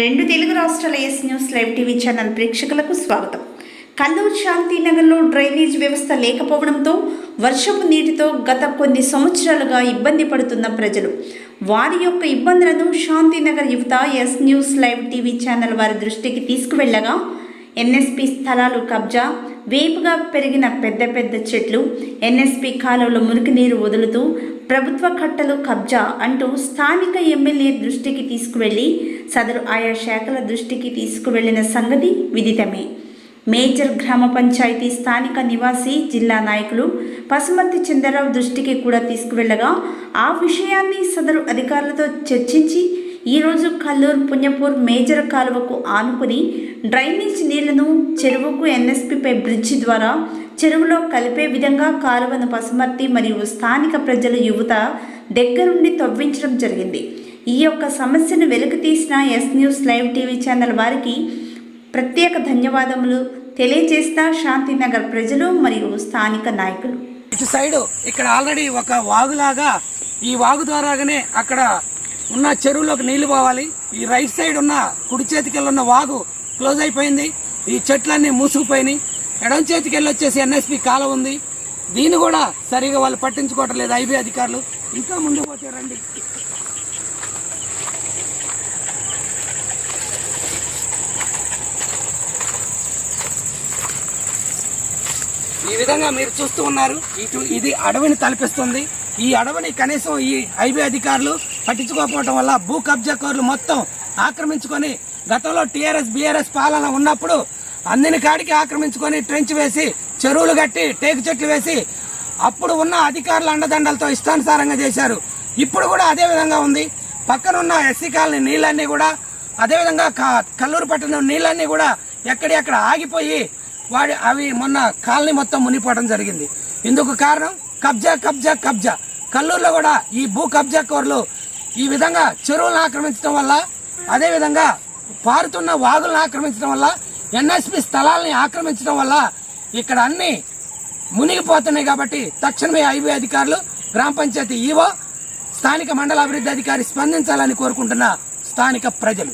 రెండు తెలుగు రాష్ట్రాల S news live TV channel ప్రేక్షకులకు స్వాగతం. కల్లూరు శాంతినగర్లో డ్రైనేజ్ వ్యవస్థ లేకపోవడంతో వర్షపు నీటితో గత కొన్ని సంవత్సరాలుగా ఇబ్బంది పడుతున్న ప్రజలు. వారి యొక్క ఇబ్బందులను శాంతినగర్ యువత S news live TV channel వారి దృష్టికి తీసుకువెళ్ళగా ఎన్ఎస్పి స్థలాలు కబ్జా వేపుగా పెరిగిన పెద్ద పెద్ద చెట్లు ఎన్ఎస్పి కాలువలో మురికి నీరు వదులుతూ ప్రభుత్వ కట్టలు కబ్జా అంటూ స్థానిక ఎమ్మెల్యే దృష్టికి తీసుకువెళ్ళి సదరు ఆయా శాఖల దృష్టికి తీసుకువెళ్ళిన సంగతి విదితమే. మేజర్ గ్రామ పంచాయతీ స్థానిక నివాసి జిల్లా నాయకులు పసుమర్తి చంద్రరావు దృష్టికి కూడా తీసుకువెళ్ళగా ఆ విషయాన్ని సదరు అధికారులతో చర్చించి ఈరోజు కల్లూరు పుణ్యపూర్ మేజర్ కాలువకు ఆనుకుని డ్రైనేజ్ నీళ్ళను చెరువుకు ఎన్ఎస్పిపై బ్రిడ్జి ద్వారా చెరువులో కలిపే విధంగా కాలువను పసుమర్తి మరియు స్థానిక ప్రజలు యువత దగ్గరుండి తవ్వించడం జరిగింది. ఈ యొక్క సమస్యను వెలుగు తీసిన S news live TV channel వారికి ప్రత్యేక ధన్యవాదములు. తెలియజేస్తా శాంతినగర్ ప్రజలు మరియు స్థానిక నాయకులు. ఇటు సైడ్ ఇక్కడ ఆల్రెడీ ఒక వాగులాగా ఈ వాగు ద్వారాగానే అక్కడ ఉన్న చెరువులోకి నీళ్ళు పోవాలి. ఈ రైట్ సైడ్ ఉన్న కుడి చేతికి ఉన్న వాగు క్లోజ్ అయిపోయింది. ఈ చెట్లన్నీ మూసుకుపోయినాయి. ఎడం చేతికెళ్ళి వచ్చేసి ఎన్ఎస్పి కాలం ఉంది. దీన్ని కూడా సరిగా వాళ్ళు పట్టించుకోవటం లేదు ఐబీ అధికారులు. ఇంకా ముందు పోతే రండి. ఈ విధంగా మీరు చూస్తూ ఉన్నారు. ఇటు ఇది అడవిని తలపిస్తుంది. ఈ అడవిని కనీసం ఈ హైవే అధికారులు పట్టించుకోకపోవడం వల్ల భూ కబ్జాకారులు మొత్తం ఆక్రమించుకొని గతంలో టీఆర్ఎస్ బీఆర్ఎస్ పాలన ఉన్నప్పుడు అందిన కాడికి ఆక్రమించుకొని ట్రెంచ్ వేసి చెరువులు కట్టి టేకు చెట్లు వేసి అప్పుడు ఉన్న అధికారుల అండదండలతో ఇష్టానుసారంగా చేశారు. ఇప్పుడు కూడా అదే విధంగా ఉంది. పక్కనున్న ఎస్సీ కాలనీ నీళ్ళన్నీ కూడా అదేవిధంగా క- కల్లూరు పట్టణం నీళ్ళన్నీ కూడా ఎక్కడెక్కడ ఆగిపోయి వాడి అవి మొన్న కాలనీ మొత్తం మునిగిపోవడం జరిగింది. ఇందుకు కారణం కబ్జా కబ్జా కబ్జా. కల్లూరులో కూడా ఈ భూ కబ్జా కోర్లు ఈ విధంగా చెరువులను ఆక్రమించడం వల్ల అదేవిధంగా పారుతున్న వాగులను ఆక్రమించడం వల్ల ఎన్ఎస్పి స్థలాలని ఆక్రమించడం వల్ల ఇక్కడ అన్ని మునిగిపోతున్నాయి కాబట్టి తక్షణమే ఐబీ అధికారులు గ్రామ పంచాయతీ ఈవో స్థానిక మండల అభివృద్ధి అధికారి స్పందించాలని కోరుకుంటున్న స్థానిక ప్రజలు.